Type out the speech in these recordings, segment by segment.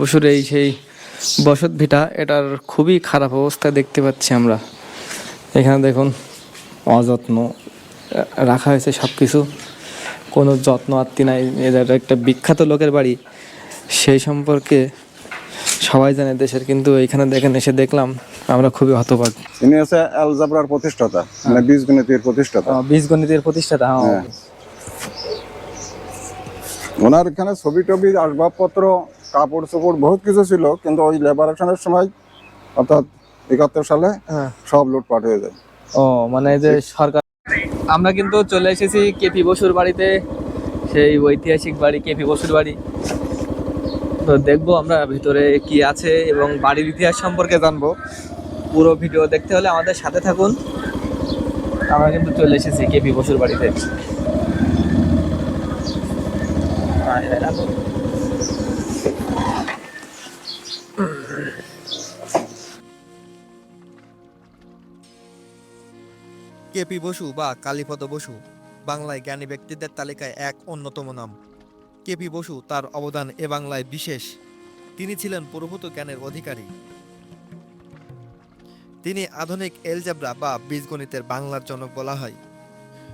বছর এই সেই বসত ভিটা এটার খুবই খারাপ অবস্থা দেখতে পাচ্ছি আমরা। এখানে দেখুন অযত্ন রাখা হয়েছে সব কিছু কোনো যত্ন আত্মি নাই। এদের একটা বিখ্যাত লোকের বাড়ি। সেই সম্পর্কে সবাই জানে দেশের কিন্তু এইখানে দেখেন এসে দেখলাম আমরা খুবই হতবাক। ইনি হচ্ছে অ্যালজাবরার প্রতিষ্ঠাতা মানে বীজগণিতের প্রতিষ্ঠাতা। বীজগণিতের প্রতিষ্ঠাতা হ্যাঁ। ওনার এখানে ছবি টবি আসবাবপত্র কাপড় চোপড় বহুত কিছু ছিল কিন্তু ওই লেবারেশনের সময় অর্থাৎ একাত্তর সালে হ্যাঁ। সব লুটপাট হয়ে যায়। ও মানে যে সরকার আমরা কিন্তু চলে এসেছি কেপি বসুর বাড়িতে সেই ঐতিহাসিক বাড়ি কেপি বসুর বাড়ি। তো দেখব আমরা ভিতরে কি আছে এবং বাড়ির ইতিহাস সম্পর্কে জানব। পুরো ভিডিও দেখতে হলে আমাদের সাথে থাকুন। আমরা কিন্তু চলে এসেছি কেপি বসুর বাড়িতে। কেপি বসু বা কালীপদ বসু বাংলায় জ্ঞানী ব্যক্তিদের তালিকায় এক অন্যতম নাম। কেপি বসু তার অবদান এ বাংলায় বিশেষ। তিনি ছিলেন প্রভূত জ্ঞানের অধিকারী। তিনি আধুনিক এলজেব্রা বা বীজগণিতের বাংলার জনক বলা হয়।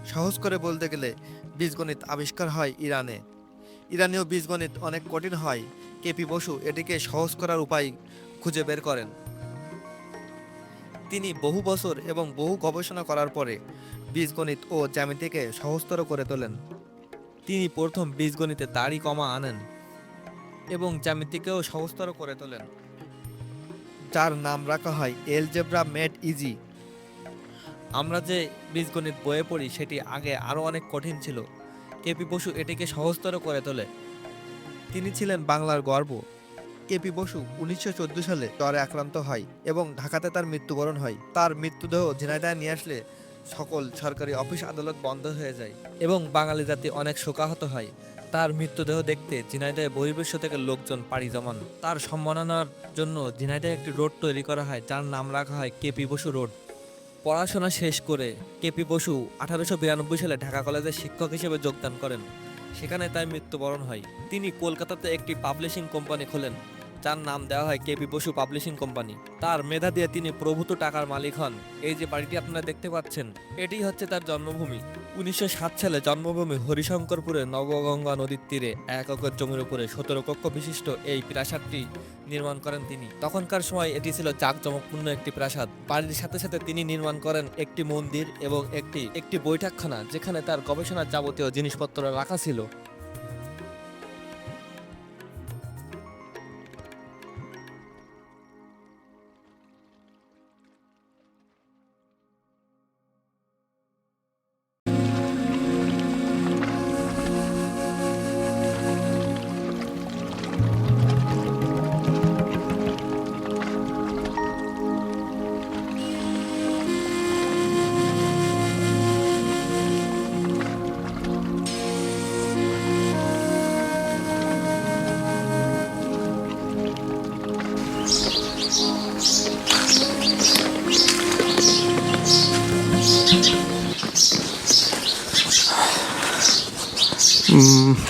সহজ করে বলতে গেলে বীজগণিত আবিষ্কার হয় ইরানে। ইরানীয় বীজগণিত অনেক কঠিন হয়। কেপি বসু এটিকে সহজ করার উপায় খুঁজে বের করেন। তিনি বহু বছর এবং বহু গবেষণা করার পরে বীজগণিত ও জ্যামিতিকে সহজতর করে তোলেন। তিনি প্রথম বীজগণিতে দাড়ি কমা আনেন এবং জ্যামিতিকেও সহজতর করে তোলেন। যার নাম রাখা হয় এলজেব্রা মেড ইজি। আমরা যে বীজগণিত বইয়ে পড়ি, সেটি আগে আরও অনেক কঠিন ছিল। কেপি বসু এটিকে সহজতর করে তোলে। তিনি ছিলেন বাংলার গর্ব। কেপি বসু উনিশশো চোদ্দ সালে জ্বরে আক্রান্ত হয় এবং ঢাকাতে তার মৃত্যুবরণ হয়। তার মৃত্যুদেহ ঝিনাইদহে নিয়ে আসলে সকল সরকারি অফিস আদালত বন্ধ হয়ে যায় এবং বাঙালি জাতি অনেক শোকাহত হয়। তার মৃত্যুদেহ দেখতে ঝিনাইদহে বহির্বিশ্ব থেকে লোকজন পাড়ি জমান। তার সম্মাননার জন্য ঝিনাইদহে একটি রোড তৈরি করা হয়, যার নাম রাখা হয় কেপি বসু রোড। পড়াশোনা শেষ করে কেপি বসু আঠারোশো বিরানব্বই সালে ঢাকা কলেজে শিক্ষক হিসেবে যোগদান করেন। সেখানে তার মৃত্যুবরণ হয়। তিনি কলকাতাতে একটি পাবলিশিং কোম্পানি খোলেন। যার নাম দেওয়া হয় কেপি বসু পাবলিশিং কোম্পানি। তার মেধা দিয়ে তিনি প্রভূত টাকার মালিক হন। এই যে বাড়িটি আপনারা দেখতে পাচ্ছেন, এটি হচ্ছে তার জন্মভূমি। উনিশশো সাত সালে জন্মভূমি হরিশঙ্করপুরে নবগঙ্গা নদীর তীরে এক একর জমির উপরে সতেরো কক্ষ বিশিষ্ট এই প্রাসাদটি নির্মাণ করেন তিনি। তখনকার সময় এটি ছিল জাঁকজমকপূর্ণ একটি প্রাসাদ। বাড়ির সাথে সাথে তিনি নির্মাণ করেন একটি মন্দির এবং একটি একটি বৈঠকখানা, যেখানে তার গবেষণার যাবতীয় জিনিসপত্র রাখা ছিল।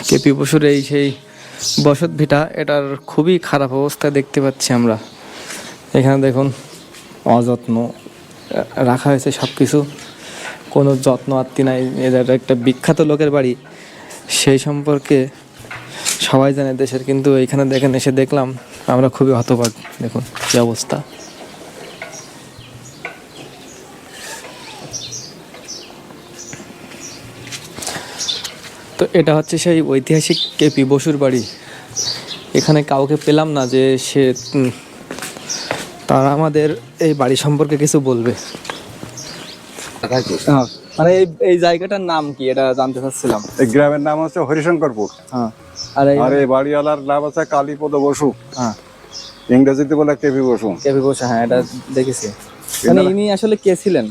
কেপি বসুর এই সেই বসত ভিটা, এটার খুবই খারাপ অবস্থা দেখতে পাচ্ছি আমরা। এখানে দেখুন, অযত্ন, রাখা হয়েছে সব কিছু কোনো যত্ন আত্মি নাই। এদের একটা বিখ্যাত লোকের বাড়ি। সেই সম্পর্কে সবাই জানে, দেশের কিন্তু এইখানে দেখেন, এসে দেখলাম, আমরা খুবই হতবাক। দেখুন, কি অবস্থা। তো এটা হচ্ছে সেই ঐতিহাসিক কেপি বসুর বাড়ি। এখানে কাউকে পেলাম না যে সে তারা আমাদের এই বাড়ি সম্পর্কে কিছু বলবে। হ্যাঁ, মানে এই এই জায়গাটার নাম কি এটা জানতে চাচ্ছিলাম। এই গ্রামের নাম হচ্ছে হরিশঙ্করপুর। হ্যাঁ আর এই আর এই বাড়িওয়ালার নাম হচ্ছে কালীপদ বসু। হ্যাঁ। ইংরেজিতে বলে কেপি বসু। কেপি বসু হ্যাঁ এটা দেখেছি। মানে ইনি আসলে কে ছিলেন?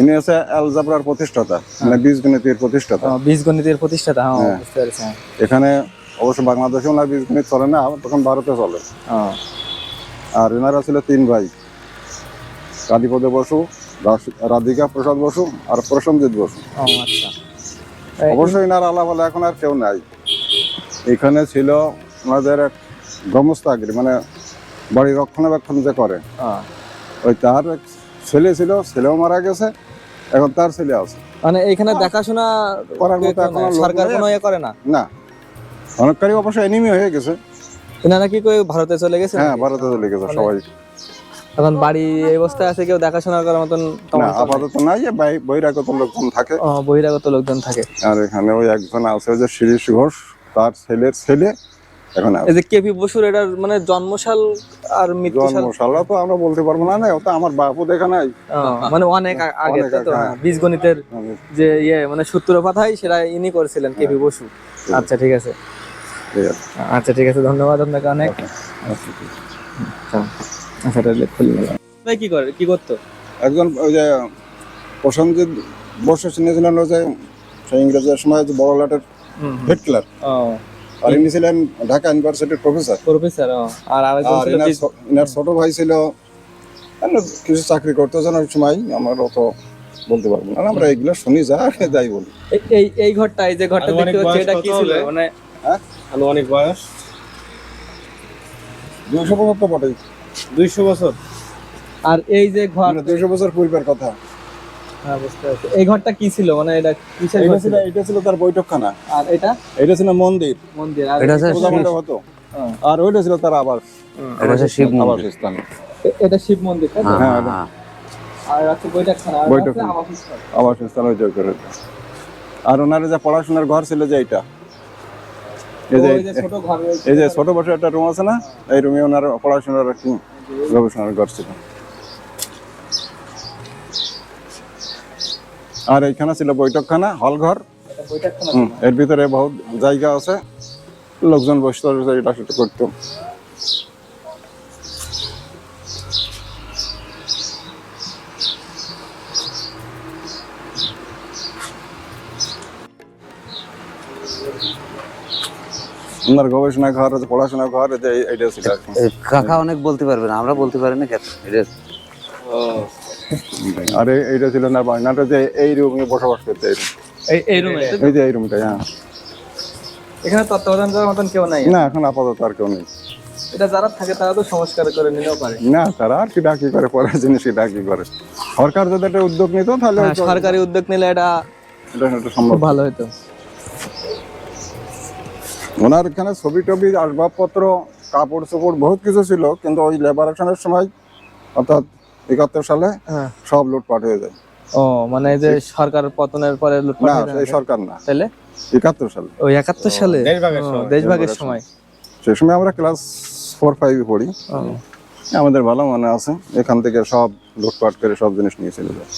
ইনি হচ্ছে অ্যালজাবরার প্রতিষ্ঠাতা মানে বীজগণিতের প্রতিষ্ঠাতা। বীজগণিতের প্রতিষ্ঠাতা হ্যাঁ হ্যাঁ। বুঝতে পেরেছি। এখানে অবশ্য বাংলাদেশে ওনার বীজগণিত চলে না তখন ভারতে চলে। আর এনারা ছিল তিন ভাই কালীপদ বসু রাধিকা প্রসাদ বসু আর প্রসেনজিৎ বসু। আচ্ছা। অবশ্যই এনার আলাপ এখন আর কেউ নাই। এখানে ছিল ওনাদের এক গমস্তাগিরি মানে বাড়ি রক্ষণাবেক্ষণ যে করে ওই তার ছেলে ছিল ছেলেও মারা গেছে এখন তার ছেলে আছে। মানে এখানে দেখাশোনা করার মতো এখনও লোক সরকার কোনো ইয়ে করে না? না। অনেককারই অবশ্য এনিমি হয়ে গেছে। এনারা কি কই ভারতে চলে গেছে হ্যাঁ ভারতে চলে গেছে সবাই। এখন বাড়ি এই অবস্থায় আছে কেউ দেখাশোনা করার মতন। আপাতত নাই যে বহিরাগত লোকজন থাকে। বহিরাগত লোকজন থাকে। আর এখানে ওই একজন আছে যে শিরিষ ঘোষ তার ছেলের ছেলে। এখন এই যে কেপি বসুর এটার মানে জন্মসাল আর মৃত্যুসাল? তো আমরা বলতে পারব না না ওটা আমার বাপও দেখা নাই। মানে অনেক আগে তো? হ্যাঁ। বীজগণিতের যে ইয়ে মানে সূত্রপাতাই সেটা ইনি করেছিলেন কেপি বসু। আচ্ছা ঠিক আছে। আচ্ছা ঠিক আছে ধন্যবাদ আপনাকে অনেক। আচ্ছা আচ্ছা তাহলে খুলে গেলাম ভাই কি করে কি করতো? একজন ওই যে প্রসেনজিৎ বসু শুনেছিলেন ওই যে ইংরেজের সময় যে বড় লাটের হেড ক্লার্ক ও। আর ইনি ছিলেন ঢাকা ইউনিভার্সিটির প্রফেসর প্রফেসর আর আরেকজন আর ছিল এনার ছোট ভাই ছিল কিছু চাকরি করতে ওই সময় আমার অত বলতে পারব না। আমরা এইগুলো শুনি যা যাই বলি। এই- এই ঘরটা এই যে ঘরটা দেখতে পাচ্ছি এটা কি ছিল? মানে আনুমানিক বয়স? দুইশো বছর তো বটেই। দুইশো বছর। আর এই যে ঘর দুইশো বছর পূর্বের কথা। হ্যাঁ বুঝতে পারছি। এই ঘরটা কি ছিল? মানে এটা কিসের ঘর এটা ছিল ছিল? এটা ছিল তার বৈঠকখানা। আর এটা? এটা ছিল মন্দির। মন্দির আর এটা হচ্ছে পূজা মণ্ডপ হতো। হ্যাঁ। আর ওইটা ছিল তার আবাস এটা হচ্ছে শিব মন্দির। এ- এটা শিব মন্দির তাই তো? হ্যাঁ, হ্যাঁ, হ্যাঁ। আর আছে বৈঠকখানা আর আবাসস্থল। করে। আর ওনার যে পড়াশোনার ঘর ছিল যে এইটা। এই যে ওই যে ছোট ঘর রয়েছে। এই যে ছোট বসে একটা রুম আছে না? এই রুমে ওনার পড়াশোনার কি গবেষণার ঘর ছিল। আর এইখানে ছিল বৈঠকখানা হল ঘর এটা বৈঠকখানা হুম, এর ভিতরে বহুত জায়গা আছে। লোকজন বসতে এটা সেটা করতো। ওনার গবেষণা ঘর আছে পড়াশোনা ঘর এই এইটা ছিল কাকা অনেক বলতে পারবে না আমরা বলতে পারি না কেন? এটা আর এইটা ছিল না বায়নাটা যে এই রুমে বসবাস করতে এই রুমে? এই যে। এই রুমটা হ্যাঁ। এখানে তত্ত্বাবধান করার মতন কেউ নাই? না এখন আপাতত আর কেউ নেই। এটা যারা থাকে তারা তো সংস্কার করে নিলেও পারে। না তারা আর কি ডাকি করে পরের জিনিস কি ডাকি করে। সরকার যদি একটা উদ্যোগ নিত তাহলে হ্যাঁ, সরকারি উদ্যোগ নিলে এটা এটা একটা সম্ভব। ভালো হতো। ওনার এখানে ছবি টবি আসবাবপত্র কাপড় চোপড় বহুত কিছু ছিল। কিন্তু ওই লেবারেশনের সময় অর্থাৎ একাত্তর সালে হ্যাঁ। সব লুটপাট হয়ে যায়। ও মানে যে সরকার পতনের পরে লুটপাট না এই সরকার না। তাহলে একাত্তর সালে। ওই একাত্তর সালে? দেশভাগের সময়। সে সময়। সেই সময় আমরা ক্লাস ফোর ফাইভে পড়ি। আমাদের ভালো মনে আছে। এখান থেকে সব লুটপাট করে সব জিনিস নিয়ে চলে যায়।